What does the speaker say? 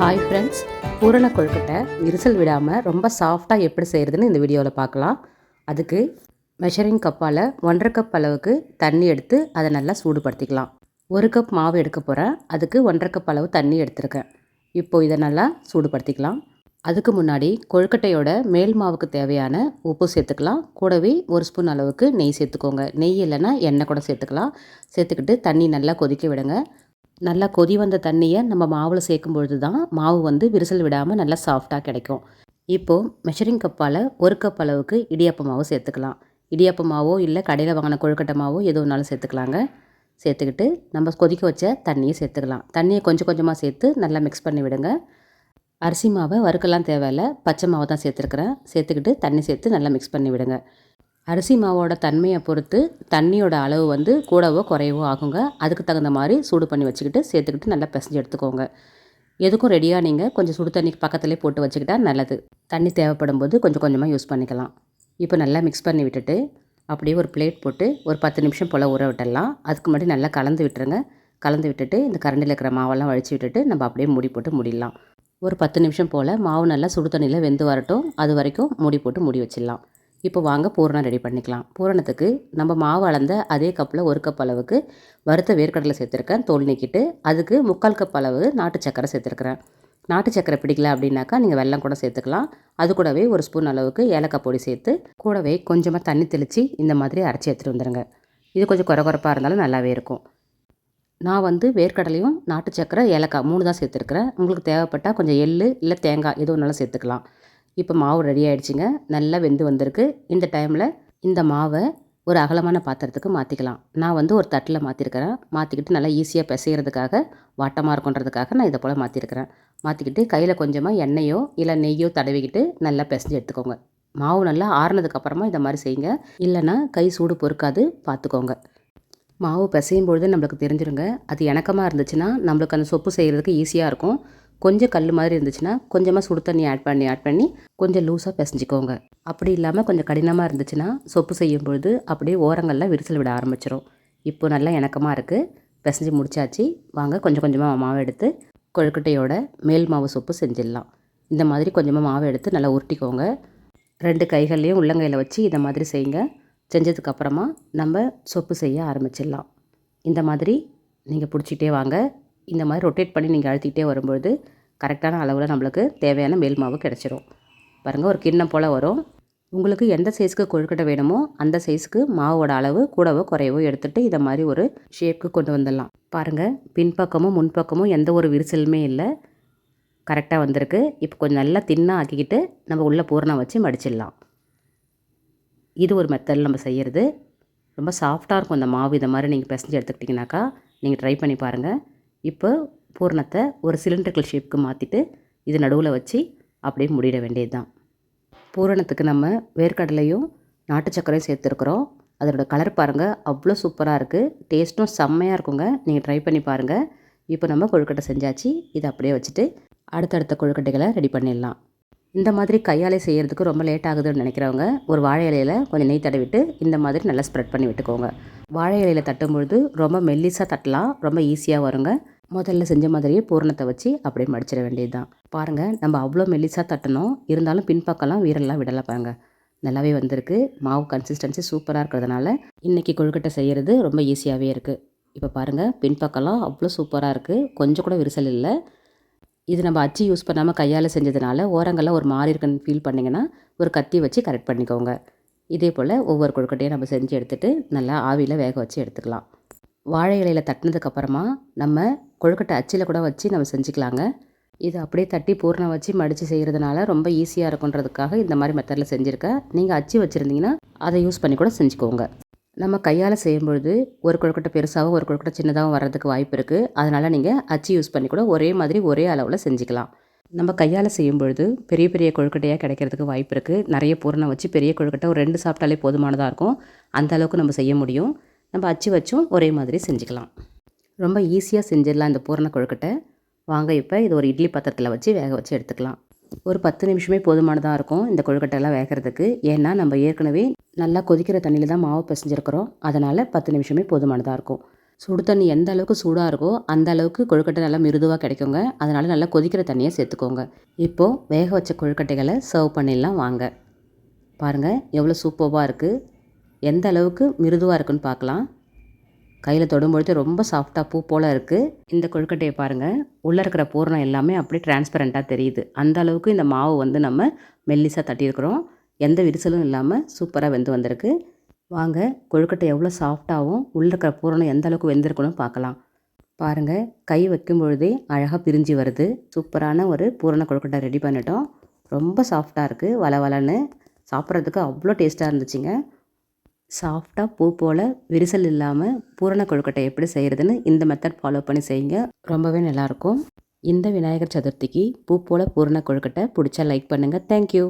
Hi friends பூரண கொழுக்கட்டை விரிசல் விடாமல் ரொம்ப சாஃப்டாக எப்படி செய்கிறதுன்னு இந்த வீடியோவில் பார்க்கலாம். அதுக்கு மெஷரிங் கப்பால் ஒன்றரை கப் அளவுக்கு தண்ணி எடுத்து அதை நல்லா சூடுபடுத்திக்கலாம். ஒரு கப் மாவு எடுக்க போகிறேன் அதுக்கு ஒன்றரை கப் அளவு தண்ணி எடுத்திருக்கேன். இப்போது இதை நல்லா சூடுபடுத்திக்கலாம். அதுக்கு முன்னாடி கொழுக்கட்டையோட மேல் மாவுக்கு தேவையான உப்பு சேர்த்துக்கலாம். கூடவே ஒரு ஸ்பூன் அளவுக்கு நெய் சேர்த்துக்கோங்க. நெய் இல்லைன்னா எண்ணெய் கூட சேர்த்துக்கலாம். சேர்த்துக்கிட்டு தண்ணி நல்லா கொதிக்க விடுங்க. நல்லா கொதி வந்த தண்ணியை நம்ம மாவில் சேர்க்கும் பொழுது தான் மாவு வந்து விரிசல் விடாமல் நல்லா சாஃப்டாக கிடைக்கும். இப்போது மெஷரிங் கப்பால் ஒரு கப் அளவுக்கு இடியாப்ப மாவு சேர்த்துக்கலாம். இடியாப்ப மாவோ இல்லை கடையில் வாங்கின கொழுக்கட்டை மாவோ எது வேணாலும் சேர்த்துக்கலாங்க. சேர்த்துக்கிட்டு நம்ம கொதிக்க வச்ச தண்ணியை சேர்த்துக்கலாம். தண்ணியை கொஞ்சம் கொஞ்சமாக சேர்த்து நல்லா மிக்ஸ் பண்ணி விடுங்க. அரிசி மாவை வறுக்கலாம் தேவையில்ல. பச்சை மாவை தான் சேர்த்துருக்குறேன். சேர்த்துக்கிட்டு தண்ணி சேர்த்து நல்லா மிக்ஸ் பண்ணி விடுங்க. அரிசி மாவோட தன்மையை பொறுத்து தண்ணியோட அளவு வந்து கூடவோ குறையவோ ஆகுங்க. அதுக்கு தகுந்த மாதிரி சூடு பண்ணி வச்சுக்கிட்டு சேர்த்துக்கிட்டு நல்லா பிசைஞ்சு எடுத்துக்கோங்க. எதுக்கும் ரெடியாக நீங்கள் கொஞ்சம் சுடு தண்ணிக்கு பக்கத்துலேயே போட்டு வச்சுக்கிட்டா நல்லது. தண்ணி தேவைப்படும் போது கொஞ்சம் கொஞ்சமாக யூஸ் பண்ணிக்கலாம். இப்போ நல்லா மிக்ஸ் பண்ணி விட்டுட்டு அப்படியே ஒரு பிளேட் போட்டு ஒரு பத்து நிமிஷம் போல் ஊற விட்டுடலாம். அதுக்கு முன்னாடி நல்லா கலந்து விட்டுருங்க. கலந்து விட்டுட்டு இந்த கரண்டில் இருக்கிற மாவெல்லாம் வழித்து விட்டுட்டு நம்ம அப்படியே மூடி போட்டு மூடிடலாம். ஒரு பத்து நிமிஷம் போல் மாவு நல்லா சுடு தண்ணியில் வெந்து வரட்டும். அது வரைக்கும் மூடி போட்டு மூடி வச்சிடலாம். இப்போ வாங்க பூரணம் ரெடி பண்ணிக்கலாம். பூரணத்துக்கு நம்ம மாவு அளந்த அதே கப்பில் ஒரு கப் அளவுக்கு வறுத்த வேர்க்கடலை சேர்த்துருக்கேன். தோல் நீக்கிட்டு அதுக்கு முக்கால் கப் அளவு நாட்டு சக்கரை சேர்த்துருக்குறேன். நாட்டு சக்கரை பிடிக்கல அப்படின்னாக்கா நீங்கள் வெல்லம் கூட சேர்த்துக்கலாம். அது கூடவே ஒரு ஸ்பூன் அளவுக்கு ஏலக்காய் பொடி சேர்த்து கூடவே கொஞ்சமாக தண்ணி தெளித்து இந்த மாதிரி அரைச்சி எடுத்துகிட்டு வந்துடுங்க இது கொஞ்சம் குறை குறைப்பாக இருந்தாலும் நல்லாவே இருக்கும். நான் வந்து வேர்க்கடலையும் நாட்டு சக்கரை ஏலக்காய் மூணு தான் சேர்த்துருக்குறேன். உங்களுக்கு தேவைப்பட்டால் கொஞ்சம் எள் இல்லை தேங்காய் எது ஒன்றாலும் சேர்த்துக்கலாம். இப்போ மாவு ரெடி ஆகிடுச்சிங்க நல்லா வெந்து வந்திருக்கு. இந்த டைமில் இந்த மாவை ஒரு அகலமான பாத்திரத்துக்கு மாற்றிக்கலாம் நான் வந்து ஒரு தட்டில் மாற்றிருக்கிறேன் மாற்றிக்கிட்டு நல்லா ஈஸியாக பிசைகிறதுக்காக வாட்டமாக இருக்குன்றதுக்காக நான் இதை போல் மாற்றிருக்கிறேன் மாற்றிக்கிட்டு கையில் கொஞ்சமாக எண்ணெயோ இல்லை நெய்யோ தடவிக்கிட்டு நல்லா பிசைஞ்சு எடுத்துக்கோங்க. மாவு நல்லா ஆறுனதுக்கப்புறமா இந்த மாதிரி செய்யுங்க. இல்லைன்னா கை சூடு பொறுக்காது பார்த்துக்கோங்க மாவு பிசையும் பொழுது நம்மளுக்கு தெரிஞ்சிருங்க. அது இணக்கமாக இருந்துச்சுன்னா நம்மளுக்கு அந்த சொப்பு செய்கிறதுக்கு ஈஸியாக இருக்கும். கொஞ்சம் கல் மாதிரி இருந்துச்சுன்னா கொஞ்சமாக சுடு தண்ணி ஆட் பண்ணி ஆட் பண்ணி கொஞ்சம் லூஸாக பிசைஞ்சிக்கோங்க. அப்படி இல்லாமல் கொஞ்சம் கடினமாக இருந்துச்சுன்னா சொப்பு செய்யும் பொழுது அப்படியே ஓரங்களில் விரிசல் விட ஆரம்பிச்சிடும் இப்போ நல்லா இணக்கமாக இருக்குது பிசைஞ்சு முடிச்சாச்சு. வாங்க கொஞ்சம் கொஞ்சமாக மாவு எடுத்து கொழுக்கட்டையோட மேல் மாவு சொப்பு செஞ்சிடலாம். இந்த மாதிரி கொஞ்சமாக மாவு எடுத்து நல்லா உருட்டிக்கோங்க. ரெண்டு கைகள்லேயும் உள்ளங்கையில் வச்சு இந்த மாதிரி செய்யுங்க. செஞ்சதுக்கப்புறமா நம்ம சொப்பு செய்ய ஆரம்பிச்சிடலாம். இந்த மாதிரி நீங்கள் பிடிச்சிக்கிட்டே வாங்க. இந்த மாதிரி ரொட்டேட் பண்ணி நீங்கள் அழுத்திக்கிட்டே வரும்பொழுது கரெக்டான அளவில் நம்மளுக்கு தேவையான மேல் மாவு கிடச்சிரும். பாருங்கள் ஒரு கிண்ணம் போல் வரும். உங்களுக்கு எந்த சைஸ்க்கு கொழுக்கட்டை வேணுமோ அந்த சைஸ்க்கு மாவோட அளவு கூடவோ குறையவோ எடுத்துகிட்டு இதை மாதிரி ஒரு ஷேப்க்கு கொண்டு வந்துடலாம். பாருங்கள் பின்பக்கமும் முன்பக்கமும் எந்த ஒரு விரிசலுமே இல்லை. கரெக்டாக வந்திருக்கு. இப்போ கொஞ்சம் நல்லா தின்னாக ஆக்கிக்கிட்டு நம்ம உள்ளே பூரணம் வச்சு மடிச்சிடலாம். இது ஒரு மெத்தடில் நம்ம செய்கிறது ரொம்ப சாஃப்டாக இருக்கும் அந்த மாவு. இதை மாதிரி நீங்கள் பிசைஞ்சு எடுத்துக்கிட்டிங்கனாக்கா நீங்கள் ட்ரை பண்ணி பாருங்கள் இப்போ பூரணத்தை ஒரு சிலிண்ட்ரிக்கல் ஷேப்புக்கு மாற்றிட்டு இது நடுவில் வச்சு அப்படியே முடிட வேண்டியது தான் பூரணத்துக்கு நம்ம வேர்க்கடலையும் நாட்டு சர்க்கரையும் சேர்த்துருக்குறோம். அதோட கலர் பாருங்கள் அவ்வளோ சூப்பராக இருக்குது டேஸ்ட்டும் செம்மையாக இருக்குங்க. நீங்கள் ட்ரை பண்ணி பாருங்கள் இப்போ நம்ம கொழுக்கட்டை செஞ்சாச்சு. இதை அப்படியே வச்சுட்டு அடுத்தடுத்த கொழுக்கட்டைகளை ரெடி பண்ணிடலாம். இந்த மாதிரி கையாலே செய்கிறதுக்கு ரொம்ப லேட் ஆகுதுன்னு நினைக்கிறவங்க ஒரு வாழை இலையில் கொஞ்சம் நெய் தடவிட்டு இந்த மாதிரி நல்லா ஸ்ப்ரெட் பண்ணி விட்டுக்கோங்க. வாழை இலையில் தட்டும்பொழுது ரொம்ப மெல்லிஸாக தட்டலாம் ரொம்ப ஈஸியாக வருங்க. முதல்ல செஞ்ச மாதிரியே பூரணத்தை வச்சு அப்படியே மடிச்சிட வேண்டியது தான் பாருங்கள் நம்ம அவ்வளோ மெல்லிஸாக தட்டணும். இருந்தாலும் பின்பக்கம்லாம் வீரெல்லாம் விடலாம் பாருங்கள் நல்லாவே வந்திருக்கு. மாவு கன்சிஸ்டன்சி சூப்பராக இருக்கிறதுனால இன்றைக்கி கொழுக்கட்டை செய்கிறது ரொம்ப ஈஸியாகவே இருக்குது இப்போ பாருங்கள் பின்பக்கம்லாம் அவ்வளோ சூப்பராக இருக்குது கொஞ்சம் கூட விரிசல் இல்லை. இது நம்ம அச்சு யூஸ் பண்ணாமல் கையால் செஞ்சதுனால ஓரங்கள்லாம் ஒரு மாறி இருக்குன்னு ஃபீல் பண்ணிங்கன்னா ஒரு கத்தி வச்சு கரெக்ட் பண்ணிக்கோங்க. இதே போல் ஒவ்வொரு கொழுக்கட்டையும் நம்ம செஞ்சு எடுத்துகிட்டு நல்லா ஆவியில் வேக வச்சு எடுத்துக்கலாம். வாழை இலையில் தட்டினதுக்கப்புறமா நம்ம கொழுக்கட்டை அச்சில் கூட வச்சு நம்ம செஞ்சுக்கலாங்க. இது அப்படியே தட்டி பூர்ணம் வச்சு மடித்து செய்கிறதுனால ரொம்ப ஈஸியாக இருக்குன்றதுக்காக இந்த மாதிரி மெத்தடில் செஞ்சுருக்கேன். நீங்கள் அச்சு வச்சுருந்தீங்கன்னா அதை யூஸ் பண்ணி கூட செஞ்சுக்கோங்க. நம்ம கையால் செய்யும்பொழுது ஒரு கொழுக்கட்டை பெருசாகவும் ஒரு கொழுக்கட்டை சின்னதாகவும் வர்றதுக்கு வாய்ப்பு இருக்குது அதனால் நீங்கள் அச்சு யூஸ் பண்ணி கூட ஒரே மாதிரி ஒரே அளவில் செஞ்சுக்கலாம். நம்ம கையால் செய்யும் பொழுது பெரிய பெரிய கொழுக்கட்டையாக கிடைக்கிறதுக்கு வாய்ப்பு இருக்குது நிறைய பூரணம் வச்சு பெரிய கொழுக்கட்டை ஒரு ரெண்டு சாப்பிட்டாலே போதுமானதாக இருக்கும். அந்த அளவுக்கு நம்ம செய்ய முடியும். நம்ம அச்சு வச்சும் ஒரே மாதிரி செஞ்சுக்கலாம். ரொம்ப ஈஸியாக செஞ்சிடலாம் இந்த பூரண கொழுக்கட்டை. வாங்க இப்போ இது ஒரு இட்லி பாத்திரத்தில் வச்சு வேக வச்சு எடுத்துக்கலாம். ஒரு பத்து நிமிஷமே போதுமானதாக இருக்கும் இந்த கொழுக்கட்டைலாம் வேகிறதுக்கு. ஏன்னா நம்ம ஏற்கனவே நல்லா கொதிக்கிற தண்ணியில் தான் மாவு பிசைஞ்சிருக்கிறோம். அதனால் பத்து நிமிஷமே போதுமானதாக இருக்கும். சுடு தண்ணி எந்த அளவுக்கு சூடாக இருக்கோ அந்த அளவுக்கு கொழுக்கட்டை நல்லா மிருதுவாக கிடைக்குங்க. அதனால் நல்லா கொதிக்கிற தண்ணியை சேர்த்துக்கோங்க. இப்போது வேக வச்ச கொழுக்கட்டைகளை சர்வ் பண்ணிடலாம் வாங்க. பாருங்கள் எவ்வளோ சூப்பராக இருக்குது எந்த அளவுக்கு மிருதுவாக இருக்குன்னு பார்க்கலாம். கையில் தொடும்பொழுது ரொம்ப சாஃப்டாக பூ போல் இருக்குது இந்த கொழுக்கட்டையை பாருங்கள் உள்ளே இருக்கிற பூரணம் எல்லாமே அப்படியே டிரான்ஸ்பரண்ட்டாக தெரியுது. அந்த அளவுக்கு இந்த மாவு வந்து நம்ம மெல்லிசாக தட்டியிருக்கிறோம். எந்த விரிசலும் இல்லாமல் சூப்பராக வெந்து வந்திருக்கு. வாங்க கொழுக்கட்டை எவ்வளோ சாஃப்டாகவும் உள்ளே இருக்கிற பூரணம் எந்த அளவுக்கு வெந்திருக்குன்னு பார்க்கலாம். பாருங்கள் கை வைக்கும் பொழுதே அழகாக பிரிஞ்சு வருது. சூப்பரான ஒரு பூரண கொழுக்கட்டை ரெடி பண்ணிட்டோம். ரொம்ப சாஃப்டாக இருக்குது வள வளன்னு. சாப்பிட்றதுக்கு அவ்வளோ டேஸ்ட்டாக இருந்துச்சுங்க. சாஃப்டாக பூ போல் விரிசல் இல்லாமல் பூரண கொழுக்கட்டை எப்படி செய்கிறதுன்னு இந்த மெத்தட் ஃபாலோ பண்ணி செய்யுங்க. ரொம்பவே நல்லாயிருக்கும். இந்த விநாயகர் சதுர்த்திக்கு பூ போல் பூரண கொழுக்கட்டை பிடிச்சா லைக் பண்ணுங்கள் தேங்க்யூ